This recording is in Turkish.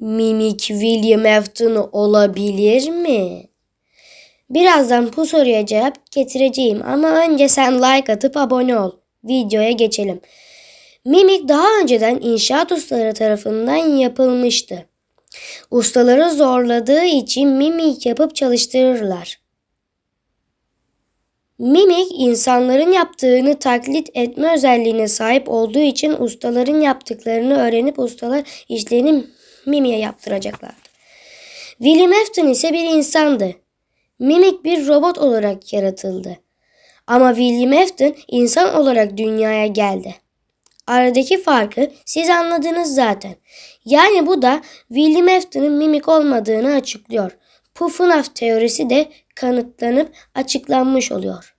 mimik William Afton olabilir mi? Birazdan bu soruya cevap getireceğim ama önce sen like atıp abone ol. Videoya geçelim. Mimik daha önceden inşaat ustaları tarafından yapılmıştı. Ustaları zorladığı için mimik yapıp çalıştırırlar. Mimik insanların yaptığını taklit etme özelliğine sahip olduğu için ustaların yaptıklarını öğrenip ustalar işlerini mimiye yaptıracaklardı. William Afton ise bir insandı. Mimik bir robot olarak yaratıldı. Ama William Afton insan olarak dünyaya geldi. Aradaki farkı siz anladınız zaten. Yani bu da William Afton'ın mimik olmadığını açıklıyor. Pufnaf teorisi de kanıtlanıp açıklanmış oluyor.